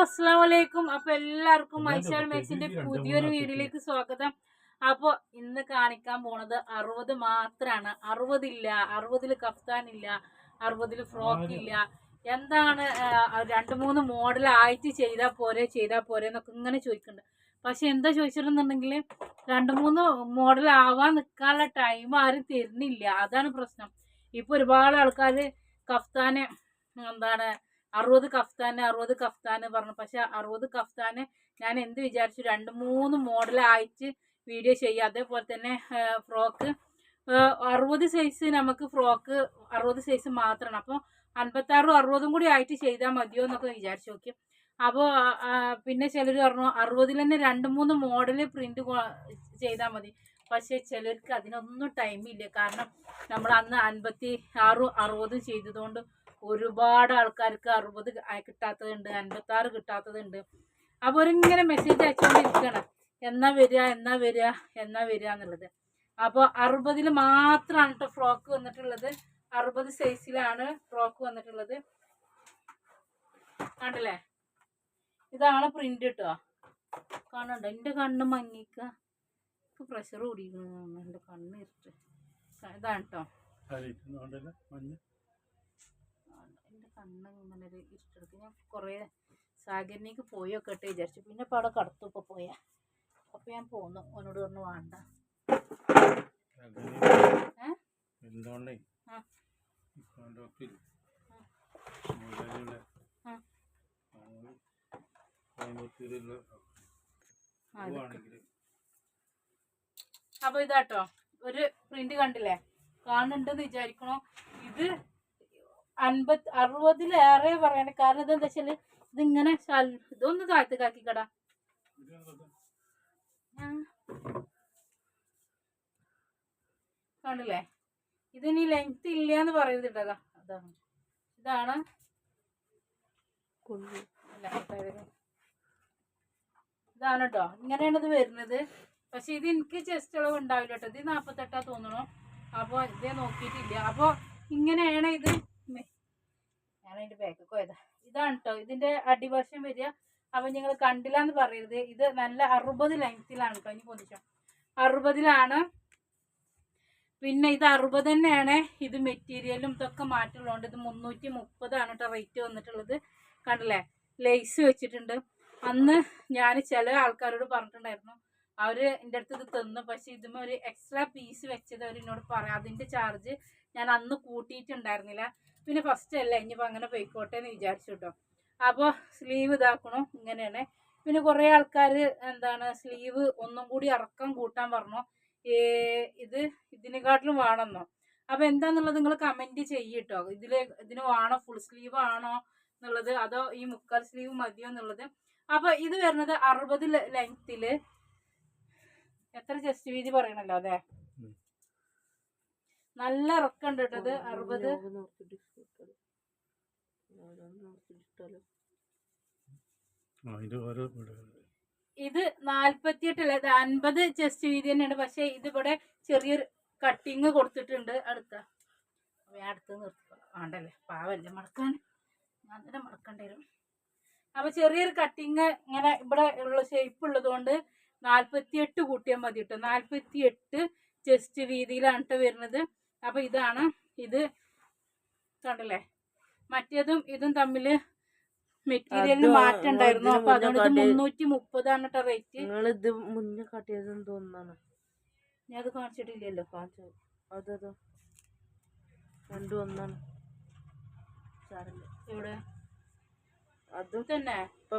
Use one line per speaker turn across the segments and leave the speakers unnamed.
അസ്സാം വലൈക്കും അപ്പൊ എല്ലാവർക്കും മൈസാൾ മാക്സിന്റെ പുതിയൊരു വീഡിയോയിലേക്ക് സ്വാഗതം. അപ്പൊ ഇന്ന് കാണിക്കാൻ പോണത് അറുപത് മാത്രാണ്. അറുപതില്ല. അറുപതിൽ കഫ്താനില്ല. അറുപതിൽ ഫ്രോക്ക് ഇല്ല എന്താണ് രണ്ട് മൂന്ന് മോഡൽ ആയിട്ട് ചെയ്താൽ പോരെ ചെയ്താൽ പോരെ എന്നൊക്കെ ഇങ്ങനെ ചോദിക്കുന്നുണ്ട് പക്ഷെ എന്താ ചോദിച്ചിട്ടുണ്ടെന്നുണ്ടെങ്കിൽ രണ്ട് മൂന്ന് മോഡൽ ആവാൻ നിൽക്കാനുള്ള ടൈം ആരും തരുന്നില്ല. അതാണ് പ്രശ്നം. ഇപ്പൊ ഒരുപാട് ആൾക്കാർ കഫ്താനെ എന്താണ് അറുപത് കഫ്താന് അറുപത് കഫ്താന് പറഞ്ഞു. പക്ഷെ അറുപത് കഫ്താന് ഞാൻ എന്ത് വിചാരിച്ചു? രണ്ട് മൂന്ന് മോഡലായിട്ട് വീഡിയോ ചെയ്യുക. അതേപോലെ തന്നെ ഫ്രോക്ക് അറുപത് സൈസ് നമുക്ക് ഫ്രോക്ക് അറുപത് സൈസ് മാത്രമാണ്. അപ്പോൾ അൻപത്താറും അറുപതും കൂടി ആയിട്ട് ചെയ്താൽ മതിയോ എന്നൊക്കെ വിചാരിച്ചു. നോക്കി അപ്പോൾ പിന്നെ ചിലർ പറഞ്ഞു അറുപതിൽ തന്നെ രണ്ട് മൂന്ന് മോഡൽ പ്രിന്റ് ചെയ്താൽ മതി. പക്ഷേ ചിലർക്ക് അതിനൊന്നും ടൈമില്ല കാരണം നമ്മൾ അന്ന് അൻപത്തി ആറും അറുപതും ചെയ്തതുകൊണ്ട് ഒരുപാട് ആൾക്കാർക്ക് അറുപത് കിട്ടാത്തതുണ്ട് അൻപത്തി ആറ് കിട്ടാത്തതുണ്ട്. അപ്പോൾ അവരിങ്ങനെ മെസ്സേജ് അയച്ചുകൊണ്ടിരിക്കണം എന്നാ വരിക എന്നാ വരിക എന്നാ വരിക എന്നുള്ളത്. അപ്പോൾ അറുപതിൽ മാത്രമാണ് കേട്ടോ ഫ്രോക്ക് വന്നിട്ടുള്ളത്. അറുപത് സൈസിലാണ് ഫ്രോക്ക് വന്നിട്ടുള്ളത്. കണ്ടില്ലേ? ഇതാണ് പ്രിന്റ് കേട്ടോ കാണണ്ട എന്റെ കണ്ണ് മങ്ങിക്ക. പ്രഷർ കൂടിയിരിക്കുന്നു എന്റെ കണ്ണ് ഇരുട്ട്. ഇതാണ് കേട്ടോ കണ്ണ് ഇങ്ങനെ ഒരു ഞാൻ കുറേ സാഗരനേക്ക് പോയൊക്കെ ഇട്ട് വിചാരിച്ചു. പിന്നെ ഇപ്പോൾ അവിടെ കടത്തു ഇപ്പോൾ പോയാ. അപ്പോൾ ഞാൻ പോന്നു. ഓനോട് പറഞ്ഞു വേണ്ട. അപ്പൊ
എന്തുകൊണ്ടേ?
അപ്പോൾ ഇതാട്ടോ. ഒരു പ്രിന്റ് കണ്ടില്ലേ? കാണുന്നുണ്ടെന്ന് വിചാരിക്കണോ. ഇത് അൻപത് അറുപതിലേറെ പറയണ. കാരണം ഇതെന്താ വെച്ചാൽ ഇതിങ്ങനെ ഇതൊന്ന് ഇതൊന്ന് താഴത്തേക്കാക്കിക്കടാ. കണ്ടില്ലേ? ഇതിനി ലെങ്ത് ഇല്ല എന്ന് പറയുന്നത് ഇട്ടതാ അതാണ് ഇതാണ് ഇതാണ് കേട്ടോ ഇങ്ങനെയാണ് ഇത് വരുന്നത്. പക്ഷെ ഇത് എനിക്ക് ചെസ്റ്റ് അളവ് ഉണ്ടാവില്ല കേട്ടോ ഇത് നാൽപ്പത്തെട്ടാ തോന്നണോ. അപ്പോൾ ഇതേ നോക്കിയിട്ടില്ല. അപ്പോൾ ഇങ്ങനെയാണ് ഇത് ഞാൻ അതിന്റെ ബാക്കിൽ പോയതാ. ഇതാണ് കേട്ടോ ഇതിന്റെ അടിവശം വരിക. അപ്പം നിങ്ങൾ കണ്ടില്ല എന്ന് പറയരുത്. ഇത് നല്ല അറുപത് ലെങ്ത്തിലാണ് കേട്ടോ ഇനി പൊന്നിച്ചോ അറുപതിലാണ്. പിന്നെ ഇത് അറുപത് തന്നെയാണ്. ഇത് മെറ്റീരിയലും ഇതൊക്കെ മാറ്റമുള്ളതുകൊണ്ട് ഇത് മുന്നൂറ്റി മുപ്പതാണ് കേട്ടോ റേറ്റ് വന്നിട്ടുള്ളത്. കണ്ടില്ലേ? ലേസ് വെച്ചിട്ടുണ്ട്. അന്ന് ഞാൻ ചില ആൾക്കാരോട് പറഞ്ഞിട്ടുണ്ടായിരുന്നു. അവർ എന്റെ അടുത്ത് ഇത് തന്നു. പക്ഷേ ഇതും ഒരു എക്സ്ട്രാ പീസ് വെച്ചത് അവർ എന്നോട് പറയാം അതിന്റെ ചാർജ് ഞാൻ അന്ന് കൂട്ടിയിട്ടുണ്ടായിരുന്നില്ല. പിന്നെ ഫസ്റ്റ് അല്ല ഇനിയിപ്പോൾ അങ്ങനെ പോയിക്കോട്ടെ എന്ന് വിചാരിച്ചു കേട്ടോ അപ്പോൾ സ്ലീവ് ഇതാക്കണം ഇങ്ങനെയാണ്. പിന്നെ കുറേ ആൾക്കാർ എന്താണ് സ്ലീവ് ഒന്നും കൂടി ഇറക്കം കൂട്ടാൻ പറഞ്ഞു. ഇത് ഇതിനെക്കാട്ടിലും വേണമെന്നോ? അപ്പോൾ എന്താന്നുള്ളത് നിങ്ങൾ കമന്റ് ചെയ്യട്ടോ ഇതിൽ ഇതിന് വേണോ? ഫുൾ സ്ലീവ് ആണോ എന്നുള്ളത്? അതോ ഈ മുക്കാൽ സ്ലീവ് മതിയോ എന്നുള്ളത്? അപ്പോൾ ഇത് വരുന്നത് അറുപത് ലെങ്ത്തിൽ എത്ര ചെസ്റ്റ് വീതി പറയണല്ലോ അതെ നല്ല ഇറക്കുണ്ട് കേട്ടോ ഇത് അറുപത്. ഇത് നാല്പത്തിയെട്ടല്ല ഇത് അൻപത് ചെസ്റ്റ് വീതി തന്നെയാണ്. പക്ഷെ ഇതിവിടെ ചെറിയൊരു കട്ടിങ് കൊടുത്തിട്ടുണ്ട് അടുത്ത. അടുത്ത് നിർത്തി. വേണ്ടല്ലേ? പാവല്ലേ മടക്കാൻ? ഞാൻ തന്നെ മടക്കേണ്ടി വരും. അപ്പൊ ചെറിയൊരു കട്ടിങ് ഇങ്ങനെ ഇവിടെ ഉള്ള ഷേപ്പ് ഉള്ളത് കൊണ്ട് നാല്പത്തിയെട്ട് കൂട്ടിയാൽ മതി കേട്ടോ നാൽപ്പത്തിയെട്ട് ചെസ്റ്റ് വീതിയിലാണ് കേട്ടോ വരുന്നത്. അപ്പോൾ ഇതാണ് ഇത് കണ്ടല്ലേ? മറ്റേതും ഇതും തമ്മിൽ മെറ്റീരിയലിന് മാറ്റം ഉണ്ടായിരുന്നു. അപ്പൊ അതുകൊണ്ട് മുന്നൂറ്റി മുപ്പതാണ് കേട്ടോ റേറ്റ്
ഇത് മുന്നേ കാട്ടിയതെന്ന് തോന്നുന്നു
ഞാൻ അത് കാണിച്ചിട്ടില്ലല്ലോ.
കാണിച്ചു. അതോ രണ്ടും ഒന്നാണ്.
ഇവിടെ
അതും
തന്നെ
ഇപ്പൊ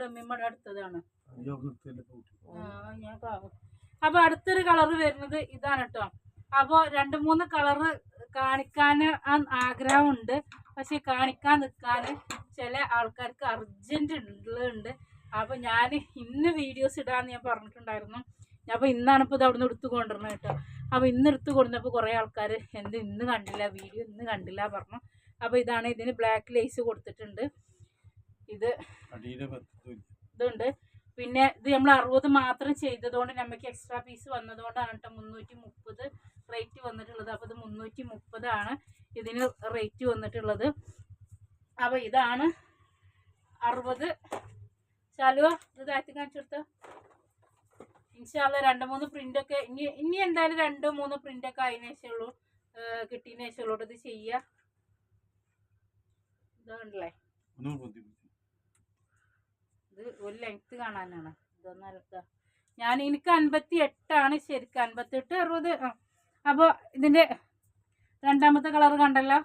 ഡമ്മിമ്മടെ അടുത്തതാണ്. ഞാൻ അപ്പൊ അടുത്തൊരു കളർ വരുന്നത് ഇതാണ് കേട്ടോ അപ്പൊ രണ്ട് മൂന്ന് കളറ് കാണിക്കാൻ ആഗ്രഹമുണ്ട്. പക്ഷെ കാണിക്കാൻ നിൽക്കാൻ ചില ആൾക്കാർക്ക് അർജന്റ് ഉള്ളുണ്ട് അപ്പൊ ഞാൻ ഇന്ന് വീഡിയോസ് ഇടാന്ന് ഞാൻ പറഞ്ഞിട്ടുണ്ടായിരുന്നു. അപ്പൊ ഇന്നാണ് ഇപ്പൊ ഇത് അവിടുന്ന് എടുത്തു കൊണ്ടുവരണം കേട്ടോ അപ്പൊ ഇന്ന് എടുത്തു കൊണ്ടുവന്നപ്പോൾ കുറേ ആൾക്കാർ എന്ത് ഇന്ന് കണ്ടില്ല വീഡിയോ ഇന്ന് കണ്ടില്ല പറഞ്ഞു. അപ്പൊ ഇതാണ് ഇതിന് ബ്ലാക്ക് ലേസ് കൊടുത്തിട്ടുണ്ട്. ഇത് ഇതുണ്ട്. പിന്നെ ഇത് നമ്മൾ അറുപത് മാത്രം ചെയ്തതുകൊണ്ട് നമുക്ക് എക്സ്ട്രാ പീസ് വന്നതുകൊണ്ടാണ് കേട്ടോ മുന്നൂറ്റി മുപ്പത് റേറ്റ് വന്നിട്ടുള്ളത്. അപ്പോൾ ഇത് മുന്നൂറ്റി മുപ്പതാണ് ഇതിന് റേറ്റ് വന്നിട്ടുള്ളത്. അപ്പോൾ ഇതാണ് അറുപത്. ചാലുവ ഇത് താഴ്ത്തി കാണിച്ചു കൊടുത്ത? ഇൻഷാല്ല രണ്ട് മൂന്ന് പ്രിന്റ് ഒക്കെ ഇനി ഇനി എന്തായാലും രണ്ടോ മൂന്നോ പ്രിന്റ് ഒക്കെ അതിന് ശേഷമുള്ളൂ കിട്ടിയതിന് ശേഷമുള്ളൂ ഇത് ചെയ്യുക ഇതാണല്ലേ ഇത് ഒരു ലെങ്ത് കാണാനാണ്. ഇതൊന്നല്ല ഞാൻ എനിക്ക് അൻപത്തി എട്ടാണ് ശരിക്കും. അൻപത്തെട്ട് അറുപത്. അപ്പോൾ ഇതിന്റെ രണ്ടാമത്തെ കളർ കണ്ടല്ലോ?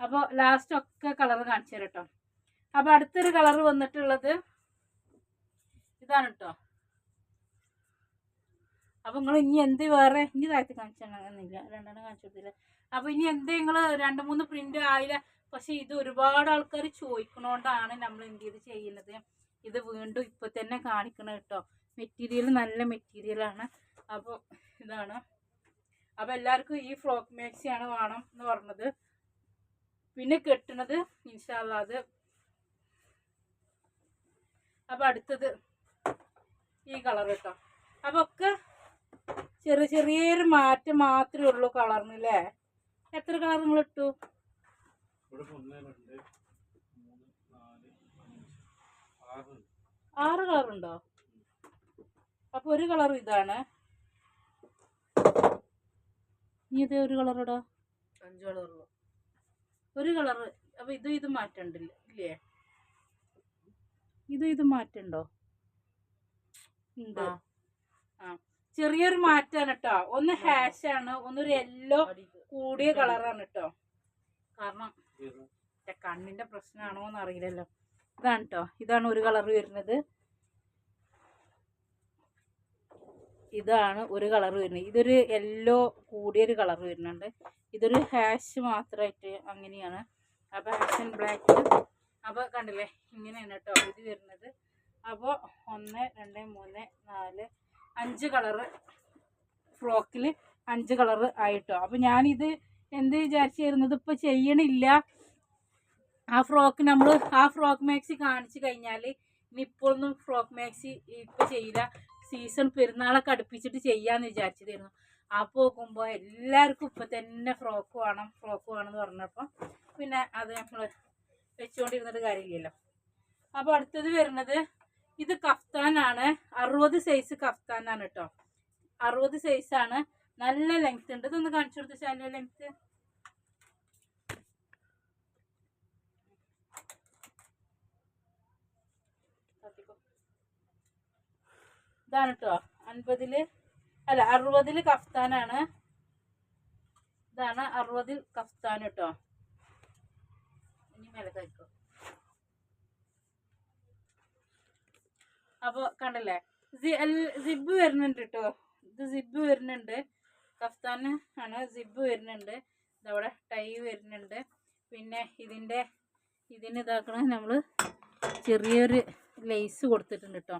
അപ്പോൾ ലാസ്റ്റ് ഒക്കെ കളർ കാണിച്ചു തരാം കേട്ടോ അപ്പോൾ അടുത്തൊരു കളർ വന്നിട്ടുള്ളത് ഇതാണ് കേട്ടോ അപ്പോൾ നിങ്ങൾ ഇനി എന്ത് വേറെ? ഇനി താഴ്ത്തി കാണിച്ചില്ല രണ്ടെണ്ണം കാണിച്ചു അപ്പോൾ ഇനി എന്ത് നിങ്ങൾ രണ്ട് മൂന്ന് പ്രിന്റ് ആയില്ല? പക്ഷെ ഇത് ഒരുപാട് ആൾക്കാർ ചോദിക്കണോണ്ടാണ് നമ്മൾ എന്ത് ചെയ്ത് ചെയ്യുന്നത്. ഇത് വീണ്ടും ഇപ്പൊ തന്നെ കാണിക്കണം കേട്ടോ. മെറ്റീരിയൽ നല്ല മെറ്റീരിയൽ ആണ്. അപ്പോൾ ഇതാണ്. അപ്പോൾ എല്ലാവർക്കും ഈ ഫ്രോക്ക് മാക്സിയാണ് വേണം എന്ന് പറഞ്ഞത്. പിന്നെ കെട്ടണത് ഇൻഷാല്ല അത്. അപ്പോൾ അടുത്തത് ഈ കളർ കേട്ടോ. അപ്പോൾ ഒക്കെ ചെറിയ ചെറിയൊരു മാറ്റം മാത്രമേ ഉള്ളൂ കളറിന് അല്ലേ എത്ര കളർ നിങ്ങൾ ഇട്ടു?
ഇവിടെ ഒന്ന് രണ്ട് മൂന്ന് നാല് അഞ്ച് ആറ്.
ആറ് കളറുണ്ടോ? ഉണ്ടോ അപ്പൊ ഒരു കളർ ഇതാണ്. ഇനി ഇത് ഒരു കളർ ഇടോ.
അഞ്ച് കളറുള്ളൂ.
ഒരു കളർ അപ്പൊ ഇത് ഇത് മാറ്റണ്ടില്ല? ഇല്ലേ? ഇത് ഇത് മാറ്റണ്ടോ? ഉണ്ടോ.
ആ.
ചെറിയൊരു മാറ്റാണ് കേട്ടോ. ഒന്ന് ഹാഷ് ആണ്. ഒന്നൊരു യെല്ലോ കൂടിയ കളറാണ് കേട്ടോ? എന്റെ കണ്ണിന്റെ പ്രശ്നമാണോ എന്ന് അറിയില്ലല്ലോ ഇതാണ് കേട്ടോ ഇതാണ് ഒരു കളർ വരുന്നത്. ഇതാണ് ഒരു കളർ വരുന്നത്. ഇതൊരു യെല്ലോ കൂടിയൊരു കളർ വരുന്നുണ്ട്. ഇതൊരു ഹാഷ് മാത്രമായിട്ട് അങ്ങനെയാണ്. അപ്പോൾ ഹാഷ് ആൻഡ് ബ്ലാക്ക് അപ്പോൾ കണ്ടില്ലേ? ഇങ്ങനെയാണ് കേട്ടോ ഇത് വരുന്നത്. അപ്പോൾ ഒന്ന് രണ്ട് മൂന്ന് നാല് അഞ്ച് കളറ് ഫ്രോക്കിൽ അഞ്ച് കളറ് ആയിട്ടോ. അപ്പോൾ ഞാനിത് എന്ത് വിചാരിച്ചിരുന്നത് ഇപ്പോൾ ചെയ്യണില്ല. ആ ഫ്രോക്ക് നമ്മൾ ആ ഫ്രോക്ക് മാക്സി കാണിച്ചു കഴിഞ്ഞാൽ ഇനി ഇപ്പോഴൊന്നും ഫ്രോക്ക് മാക്സി ഇപ്പോൾ ചെയ്യില്ല. സീസൺ പെരുന്നാളൊക്കെ അടുപ്പിച്ചിട്ട് ചെയ്യാന്ന് വിചാരിച്ചതായിരുന്നു. അപ്പോൾ നോക്കുമ്പോൾ എല്ലാവർക്കും ഇപ്പം തന്നെ ഫ്രോക്ക് വേണം ഫ്രോക്ക് വേണം എന്ന് പറഞ്ഞപ്പോൾ പിന്നെ അത് നമ്മൾ വെച്ചുകൊണ്ടിരുന്നിട്ട് കാര്യമില്ലല്ലോ. അപ്പോൾ അടുത്തത് വരുന്നത് ഇത് കഫ്താനാണ് അറുപത് സൈസ് കഫ്താനാണ് കേട്ടോ. അറുപത് സൈസാണ് നല്ല ലെങ്ത് ഉണ്ട്. ഇതൊന്ന് കാണിച്ചു കൊടുത്ത? ശാലിയ ലെങ്ത് ഇതാണ് കേട്ടോ അൻപതിൽ അല്ല അറുപതിൽ കഫ്താനാണ്. ഇതാണ് അറുപതിൽ കഫ്താൻ കേട്ടോ ഇനി മേലെ കഴിക്കോ അപ്പൊ കണ്ടല്ലേ? സിബ് വരുന്നുണ്ട് കേട്ടോ ഇത് സിബ് വരുന്നുണ്ട്. കഫ്താന് ആണ് സിബ് വരുന്നുണ്ട്. ഇതവിടെ ടൈ വരുന്നുണ്ട്. പിന്നെ ഇതിന്റെ ഇതിന് ഇതാക്കണ നമ്മൾ ചെറിയൊരു ലേസ് കൊടുത്തിട്ടുണ്ട് കേട്ടോ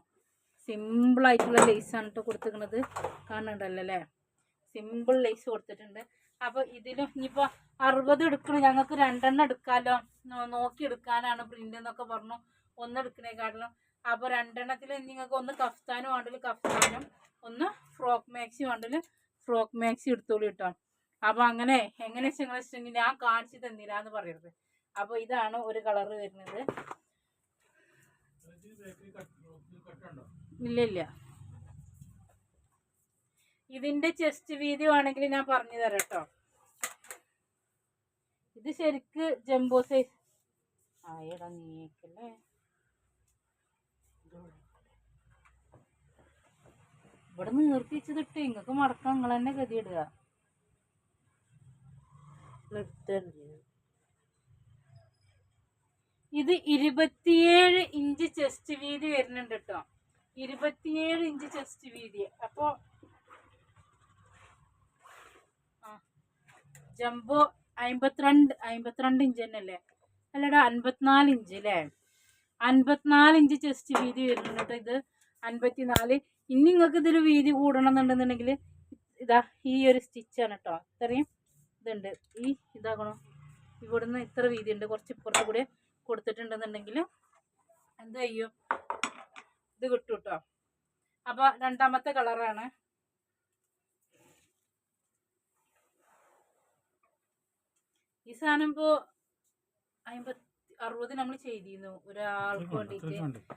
സിമ്പിളായിട്ടുള്ള ലേസാണ് കേട്ടോ കൊടുത്തിരിക്കുന്നത്. കാണുന്നുണ്ടല്ലോ അല്ലേ? സിമ്പിൾ ലേസ് കൊടുത്തിട്ടുണ്ട്. അപ്പോൾ ഇതിലും ഇനിയിപ്പോൾ അറുപത് എടുക്കണം. ഞങ്ങൾക്ക് രണ്ടെണ്ണം എടുക്കാലോ. നോക്കി എടുക്കാനാണ് പ്രിന്റ് എന്നൊക്കെ പറഞ്ഞു ഒന്ന് എടുക്കണേക്കാട്ടിലും. അപ്പോൾ രണ്ടെണ്ണത്തിൽ നിങ്ങൾക്ക് ഒന്ന് കഫ്താനും വേണ്ടതിൽ കഫ്താനും ഒന്ന് ഫ്രോക്ക് മാക്സി വേണ്ടതിൽ ഫ്രോക്ക് മാക്സി എടുത്തോളൂ കേട്ടോ അപ്പോൾ അങ്ങനെ എങ്ങനെ വെച്ചാൽ വെച്ചിട്ടുണ്ടെങ്കിൽ ഞാൻ കാണിച്ചു തന്നില്ലാന്ന് പറയരുത്. അപ്പോൾ ഇതാണ് ഒരു കളറ് വരുന്നത്
ഇത് ബേക്കറി കട്ട് കട്ടുണ്ടോ
ഇല്ല ഇല്ല ഇതിന്റെ ചെസ്റ്റ് വീതി വേണമെങ്കിൽ ഞാൻ പറഞ്ഞു തരാം കേട്ടോ. ഇത് ശരിക്ക് ജംബോ സൈസ് ആയടാ നീക്കല്ലേ? ഇവിടെ നീർത്തിച്ചിട്ട് ഇങ്ങക്ക് മടക്കം നിങ്ങൾ തന്നെ ഗതിയിടുക.
ഇടുക
ഇത് ഇരുപത്തിയേഴ് ഇഞ്ച് ചെസ്റ്റ് വീതി വരുന്നുണ്ട് കേട്ടോ. ഇരുപത്തിയേഴ് ഇഞ്ച് ചെസ്റ്റ് വീതി. അപ്പോ ജംബോ അമ്പത്തിരണ്ട് അമ്പത്തിരണ്ട് ഇഞ്ച് തന്നെ അല്ലേ അല്ലടാ അൻപത്തിനാല് ഇഞ്ച് അല്ലേ അൻപത്തിനാല് ഇഞ്ച് ചെസ്റ്റ് വീതി വരുന്നുണ്ട് ഇത്. അൻപത്തിനാല്. ഇനി നിങ്ങൾക്ക് ഇതിൽ വീതി കൂടണം എന്നുണ്ടെന്നുണ്ടെങ്കിൽ ഇതാ ഈ ഒരു സ്റ്റിച്ചാണ് കേട്ടോ ഇത്രയും ഇതുണ്ട്. ഈ ഇതാകണോ? ഇവിടുന്ന് ഇത്ര വീതി ഉണ്ട് കുറച്ച് ഇപ്പുറത്ത് കൂടെ കൊടുത്തിട്ടുണ്ടെന്നുണ്ടെങ്കിൽ എന്ത് ചെയ്യും? ഇത് കിട്ടും കേട്ടോ അപ്പോൾ രണ്ടാമത്തെ കളറാണ്. ഈ സാധനം ഇപ്പോൾ അറുപത് നമ്മൾ ചെയ്തിരുന്നു. ഒരാൾക്ക്
വേണ്ടിട്ട്
വേണ്ടിയിട്ട്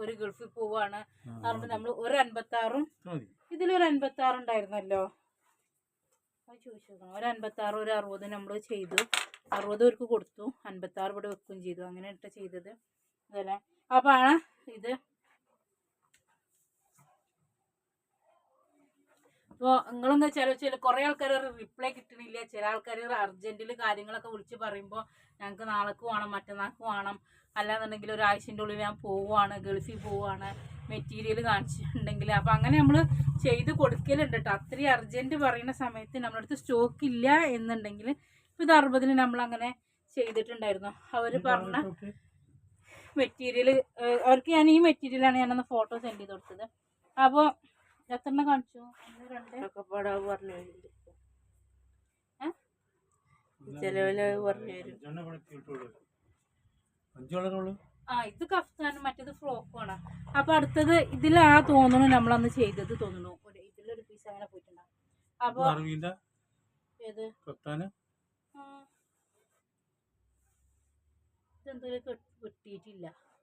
ഒരു ഗൾഫിൽ പോവാണ്. അതുകൊണ്ട് നമ്മൾ ഒരു അൻപത്തി ആറും ഇതിലൊരു അൻപത്തി ആറ് ഉണ്ടായിരുന്നല്ലോ ഒരു അൻപത്തി ആറ് ഒരു അറുപത് നമ്മൾ ചെയ്തു. അറുപത് പേർക്ക് കൊടുത്തു. അൻപത്തി ആറ് ഇവിടെ വെക്കുകയും ചെയ്തു. അങ്ങനെ ഇട്ട് ചെയ്തത്. അതല്ലേ? അപ്പോൾ ആണ് ഇത് അപ്പോൾ നിങ്ങളെന്താ വെച്ചാൽ ചില കുറേ ആൾക്കാർ റിപ്ലൈ കിട്ടണില്ല. ചില ആൾക്കാർ അർജന്റിൽ കാര്യങ്ങളൊക്കെ വിളിച്ച് പറയുമ്പോൾ ഞങ്ങൾക്ക് നാളേക്ക് വേണം മറ്റന്നാൾക്ക് വേണം. അല്ലാന്നുണ്ടെങ്കിൽ ഒരാഴ്ചന്റെ ഉള്ളിൽ ഞാൻ പോവുകയാണ് ഗൾഫിൽ പോവുകയാണ് മെറ്റീരിയൽ കാണിച്ചിട്ടുണ്ടെങ്കിൽ അപ്പോൾ അങ്ങനെ നമ്മൾ ചെയ്ത് കൊടുക്കലുണ്ട് കേട്ടോ അത്രയും അർജന്റ് പറയുന്ന സമയത്ത് നമ്മുടെ അടുത്ത് സ്റ്റോക്ക് ഇല്ല എന്നുണ്ടെങ്കിൽ ഇപ്പം ഇത് അറുപതിന് നമ്മളങ്ങനെ ചെയ്തിട്ടുണ്ടായിരുന്നു. അവർ പറഞ്ഞ മെറ്റീരിയൽ അവർക്ക് ഞാൻ ഈ മെറ്റീരിയലാണ് ഞാനൊന്ന് ഫോട്ടോ സെൻഡ് ചെയ്ത് കൊടുത്തത്. അപ്പോൾ എത്രണ്ണം കാണിച്ചു?
ഒക്കെ പാടാ പറഞ്ഞു? ചിലവിൽ പറഞ്ഞു തരും
ആ ഇത് കഫ്താനും മറ്റേത് ഫ്രോക്കുമാണ് അപ്പൊ അടുത്തത് ഇതിലാ തോന്നുന്നു നമ്മളന്ന് ചെയ്തത് തോന്നുന്നു. ഇതിലൊരു പീസ് അങ്ങനെ പോയിട്ടുണ്ടാവും
അപ്പൊ
ഏത്. ഇതെന്തൊരു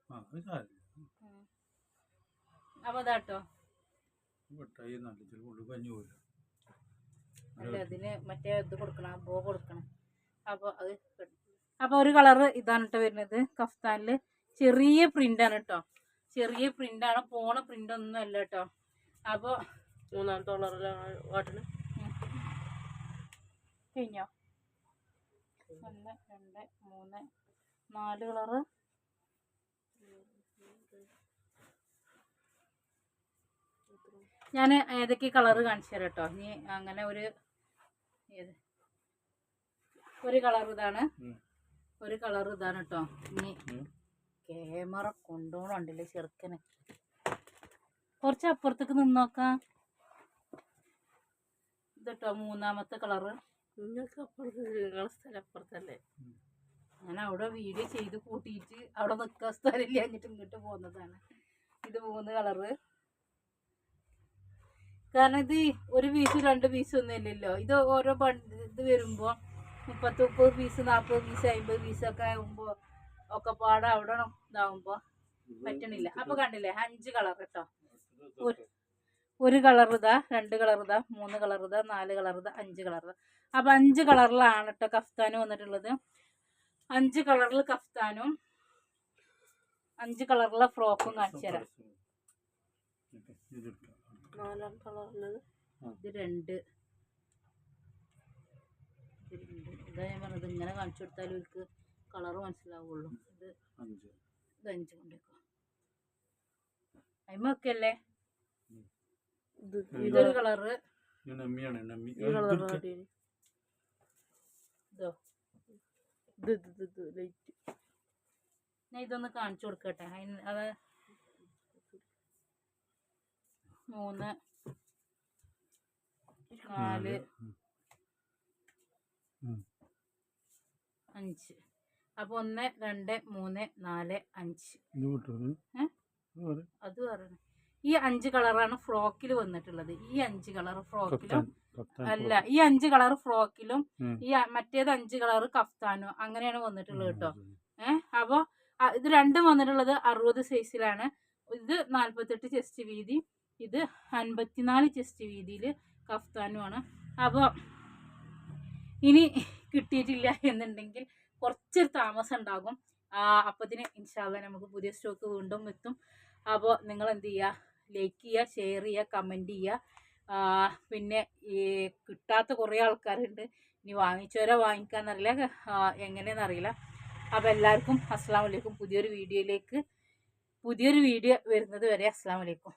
അത് സാരില്ല.
അതാട്ടോ
വെട്ടായി നല്ല ചിലപ്പോൾ ഉള്ളു കഞ്ഞി പോയില്ല
അല്ല? അതിന് മറ്റേ ഇത് കൊടുക്കണം ബോ കൊടുക്കണം. അപ്പോൾ അത് അപ്പോൾ ഒരു കളറ് ഇതാണ് കേട്ടോ വരുന്നത്. കഫ്താനിൽ ചെറിയ പ്രിന്റാണ് കേട്ടോ ചെറിയ പ്രിന്റാണ് പോണ പ്രിന്റ് ഒന്നും അല്ല കേട്ടോ അപ്പോൾ
മൂന്നാമത്തെ കളറിലാണ് വാട്ടിന്.
കഴിഞ്ഞോ? ഒന്ന് രണ്ട് മൂന്ന് നാല് കളറ് ഞാൻ ഏതൊക്കെ കളറ് കാണിച്ചു തരാം കേട്ടോ. ഇനി അങ്ങനെ ഒരു ഏത്? ഒരു കളർ ഇതാണ്. ഒരു കളർ ഇതാണ് കേട്ടോ. ഇനി. ക്യാമറ കൊണ്ടുപോകണുണ്ടല്ലേ ചെറുക്കന്? കുറച്ച് അപ്പുറത്തേക്ക് നിന്നോക്കാം ഇതട്ടോ മൂന്നാമത്തെ കളറ്.
നിങ്ങൾക്ക് അപ്പുറത്ത് സ്ഥലം അപ്പുറത്തല്ലേ?
ഞാൻ അവിടെ വീഡിയോ ചെയ്ത് കൂട്ടിയിട്ട് അവിടെ നിൽക്കാൻ സ്ഥലമില്ല. എന്നിട്ട് ഇങ്ങോട്ട് പോകുന്നതാണ്. ഇത് മൂന്ന് കളറ്. കാരണം ഇത് ഒരു പീസ് രണ്ട് പീസ് ഒന്നും ഇല്ലല്ലോ. ഇത് ഓരോ ബണ്ട് ഇത് വരുമ്പോൾ മുപ്പത്തി മുപ്പത് പീസ് നാൽപ്പത് പീസ് അമ്പത് പീസൊക്കെ ആകുമ്പോൾ ഒക്കെ പാടെ അവിടെ ഇതാവുമ്പോൾ പറ്റണില്ല. അപ്പൊ കണ്ടില്ലേ അഞ്ച് കളർ കേട്ടോ. ഒരു ഒരു കളർ ഇതാ രണ്ട് കളർ ഇതാ മൂന്ന് കളർ ഇതാ നാല് കളർ ഇതാ അഞ്ച് കളർ ഇതാ. അപ്പൊ അഞ്ച് കളറിലാണ് കേട്ടോ കഫ്താനും വന്നിട്ടുള്ളത്. അഞ്ച് കളറിൽ കഫ്താനും അഞ്ച് കളറിലെ ഫ്രോക്കും കാണിച്ചു തരാം.
നാലാം കളർ
ഇത് രണ്ട്. ഇത് രണ്ട്. ഇതാ ഞാൻ പറഞ്ഞത്. ഇങ്ങനെ കാണിച്ചു കൊടുത്താലും ഇവർക്ക് കളർ മനസ്സിലാവുള്ളൂ. ഇത് ഇത് അഞ്ച് കൊണ്ടേക്കോ. അയിമൊക്കെ അല്ലേ?
ഇത്
ഉം.
ഈ
ഇതൊരു കളറ് ഇത്.
ഇത് ഇത് ഇത് ലൈറ്റ്
ഞാൻ ഇതൊന്ന് കാണിച്ചു കൊടുക്കട്ടെ. അതിന് അത് മൂന്ന് നാല്. അഞ്ച്. അപ്പൊ ഒന്ന് രണ്ട് മൂന്ന് നാല് അഞ്ച്? അത് പറഞ്ഞു ഈ അഞ്ച് കളറാണ് ഫ്രോക്കിൽ വന്നിട്ടുള്ളത്. ഈ അഞ്ച് കളർ ഫ്രോക്കിലും അല്ല ഈ അഞ്ച് കളർ ഫ്രോക്കിലും ഈ മറ്റേത് അഞ്ച് കളർ കഫ്താനോ അങ്ങനെയാണ് വന്നിട്ടുള്ളത് കേട്ടോ. ഏഹ് അപ്പോൾ ഇത് രണ്ടും വന്നിട്ടുള്ളത് അറുപത് സൈസിലാണ് ഇത് നാൽപ്പത്തെട്ട് ചെസ്റ്റ് വീതി. ഇത് അൻപത്തിനാല് ചെസ്റ്റ് വീതിയിൽ കഫ്താനുമാണ് അപ്പോൾ ഇനി കിട്ടിയിട്ടില്ല എന്നുണ്ടെങ്കിൽ കുറച്ചൊരു താമസം ഉണ്ടാകും. അപ്പത്തിന് ഇൻഷാല്ല നമുക്ക് പുതിയ സ്റ്റോക്ക് വീണ്ടും എത്തും. അപ്പോൾ നിങ്ങൾ എന്ത് ചെയ്യുക? ലൈക്ക് ചെയ്യുക ഷെയർ ചെയ്യുക കമന്റ് ചെയ്യുക. പിന്നെ ഈ കിട്ടാത്ത കുറേ ആൾക്കാരുണ്ട്. ഇനി വാങ്ങിച്ചവരെ വാങ്ങിക്കാന്നറിയില്ല എങ്ങനെയെന്ന് അറിയില്ല. അപ്പോൾ എല്ലാവർക്കും അസ്സാം വലൈക്കും പുതിയൊരു വീഡിയോയിലേക്ക് പുതിയൊരു വീഡിയോ വരുന്നത് വരെ അസ്സാം വലൈക്കും